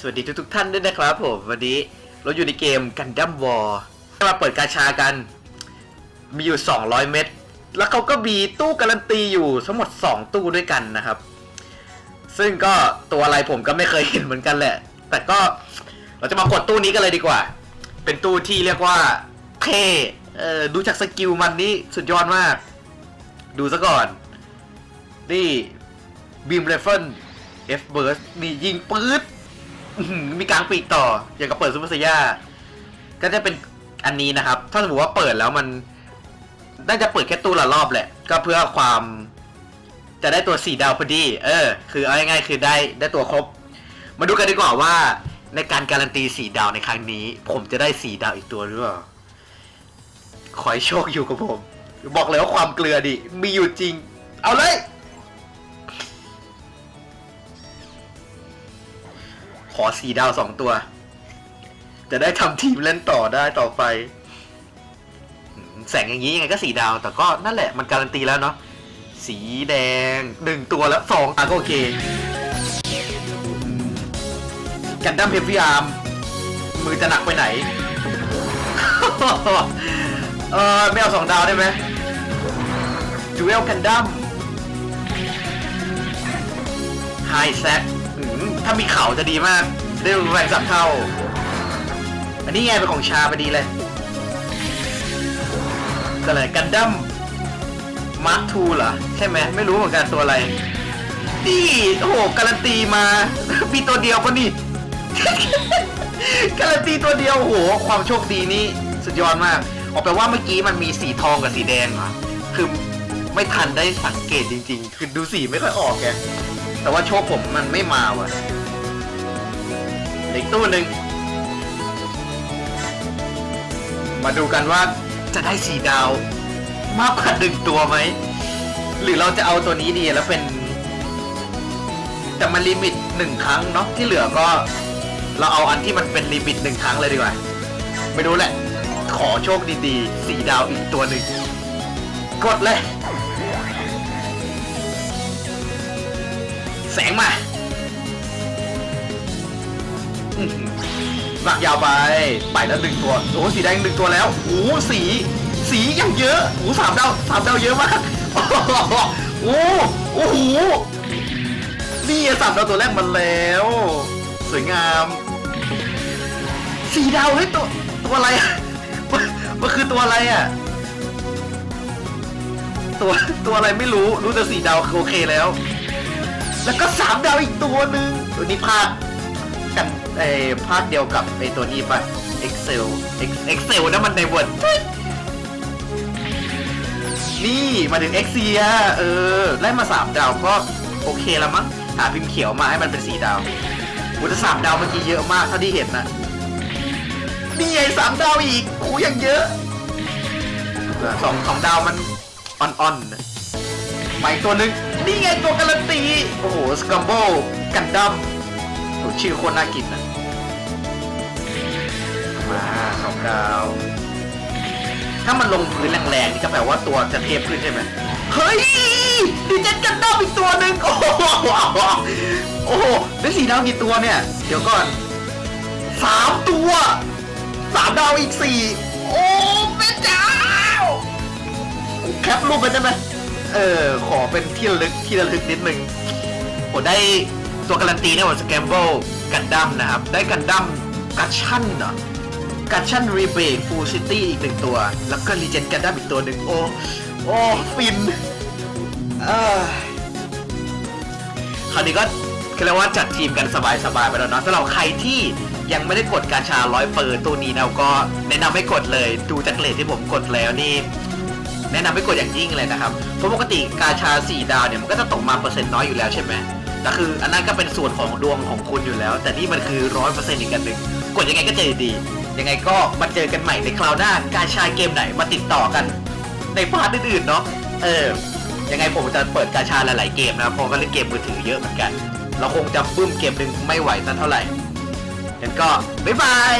สวัสดีทุกๆท่านด้วยนะครับผม วันนี้เราอยู่ในเกมกันดั้มวอร์มาเปิดกาชากัน มีอยู่ 200 เม็ดแล้วเขาก็มีตู้การันตีอยู่ทั้งหมด 2 ตู้ด้วยกันนะครับ ซึ่งก็ตัวอะไรผมก็ไม่เคยเห็นเหมือนกันแหละ แต่ก็เราจะมากดตู้นี้กันเลยดีกว่า เป็นตู้ที่เรียกว่าเท่เออดูจากสกิลมันนี่สุดยอดมาก ดูซะก่อน นี่บีมไรฟเฟิลเอฟเบิร์สนี่ยิงปื๊ด อื้อหือมีกลางปีกต่อ อย่างกับเปิดซูเปอร์ไซย่าก็จะเป็นอันนี้นะครับ ถ้าสมมติว่าเปิดแล้วมัน น่าจะเปิดแค่ตู้ละรอบแหละ ก็เพื่อความ จะได้ตัวสี่ดาวพอดี เออ คือเอาง่ายๆคือได้ได้ตัวครบ มาดูกันดีกว่าว่า ในการการันตีสี่ดาวในครั้งนี้ ผมจะได้สี่ดาวอีกตัวหรือเปล่า ขอให้โชคอยู่กับผม บอกเลยว่าความเกลือดิ มีอยู่จริง เอาเลย ขอสี่ดาวสองตัว จะได้ทำทีมเล่นต่อได้ต่อไป แสงอย่างนี้ยังไงก็สี่ดาว แต่ก็นั่นแหละมันการันตีแล้วเนาะสีแดงหนึ่งตัวแล้วสองอะก็โอเคกันดั้มเฮฟวี่อาร์มมือจะหนักไปไหน เออไม่เอาสองดาวได้ไหมจูเอลกันดั้มไฮแซก ถ้ามีเขาจะดีมาก ได้แรงสับเท่า อันนี้ไงเป็นของชาพอดีเลยก็เลยกันดั้มมาร์คทูเหรอ ใช่ไหมไม่รู้เหมือนกันตัวอะไรนี่โอ้โหการันตีมา มีตัวเดียวปะนี่ การันตีตัวเดียวโอ้โห ความโชคดีนี่สุดยอดมากออกแปลว่าเมื่อกี้มันมีสีทองกับสีแดงเหรอคือไม่ทันได้สังเกตจริง ๆ คือดูสีไม่ค่อยออกแก แต่ว่าโชคผมมันไม่มาว่ะอีกตู้หนึ่งมาดูกันว่าจะได้สีดาวมากกว่าหนึ่งตัวไหม หรือเราจะเอาตัวนี้ดีแล้วเป็น แต่มันลิมิตหนึ่งครั้งเนาะที่เหลือก็ เราเอาอันที่มันเป็นลิมิตหนึ่งครั้งเลยดีกว่าไม่รู้แหละ ขอโชคดีๆ สีดาวอีกตัวหนึ่งกดเลย แสงมาหือหนักยาวไป ไปแล้วหนึ่งตัว โอ้สีแดงหนึ่งตัวแล้วโอ้สี สีอย่างเยอะโอ้สามดาวสามดาวเยอะมาก โอ้โอ้โห นี่สามดาวตัวแรกมันแล้ว สวยงาม สีดาวเฮ้ยตัวตัวอะไรอะมันมันคือตัวอะไรอะตัวตัวอะไรไม่รู้ รู้แต่สีดาวคือโอเคแล้ว แล้วก็สามดาวอีกตัวหนึ่งตัวนี้ภาคกันไอ้ภาคเดียวกับไอ้ตัวนี้ปะ Excel Ex- Excel นะมันใน Word นี่มาถึง x อ a เออไล่มาสามดาวก็โอเคแล้วมั้งหาพิมพ์เขียวมาให้มันเป็นสีดาวอุตสามดาวเมื่อกี้เยอะมากเท่าที่เห็นนะนี่ไงสามดาวอีกโอ้ยังเยอะสองสองดาวมันอ่อนๆ นะมาอีกตัวหนึ่งนี่ไงตัวการันตี โอ้โห สกัมโบกันดัมโอ้ชื่อโคตรน่ากินนะมาสองดาว ถ้ามันลงพื้นแรงๆ นี่ก็แปลว่าตัวจะเทพขึ้นใช่ไหมเฮ้ยดีเจนกันดัมอีกตัวหนึ่งโอ้โหโอ้โหได้สีดาวกี่ตัวเนี่ย เดี๋ยวก่อนสามตัวสามดาวอีกสี่โอ้แม่เจ้าแคปรูปไปได้ไหม เออ ขอเป็นที่ระลึกที่ระลึกนิดนึงผมได้ตัวการันตีนะว่าสแกมโบกันดั้มนะครับ ได้กันดั้มกัชชั่นเหรอกัชชั่นรีเบรกฟูลซิตี้อีกหนึ่งตัว แล้วก็รีเจนกันดั้มอีกตัวหนึ่งโอ้โอ้ฟินเออคราวนี้ก็คือเรียกว่าจัดทีมกันสบายๆไปแล้วเนาะสำหรับใครที่ยังไม่ได้กดกาชาร้อยเปิดตัวนี้นะก็แนะนำให้กดเลย ดูจากเลทที่ผมกดแล้วนี่ แนะนำไห้กดอย่างยิ่งเลยนะครับ เพราะปกติกาชา 4 ดาวเนี่ยมันก็จะตกมาเปอร์เซ็นต์น้อยอยู่แล้วใช่ไหมแต่คืออันนั้นก็เป็นส่วนของดวงของคุณอยู่แล้ว แต่นี่มันคือร้อยเปอร์เซ็นต์อีกกันหนึ่งกดยังไงก็เจอดี ยังไงก็มาเจอกันใหม่ในคราวหน้ากาชาเกมไหนมาติดต่อกัน ในพาร์ทอื่นๆเนาะ เออ ยังไงผมจะเปิดกาชาหลายๆเกมนะเพราะก็เล่นเกมมือถือเยอะเหมือนกัน เราคงจะบึ้มเกมหนึ่งไม่ไหวสักเท่าไหร่งั้นก็บ๊ายบาย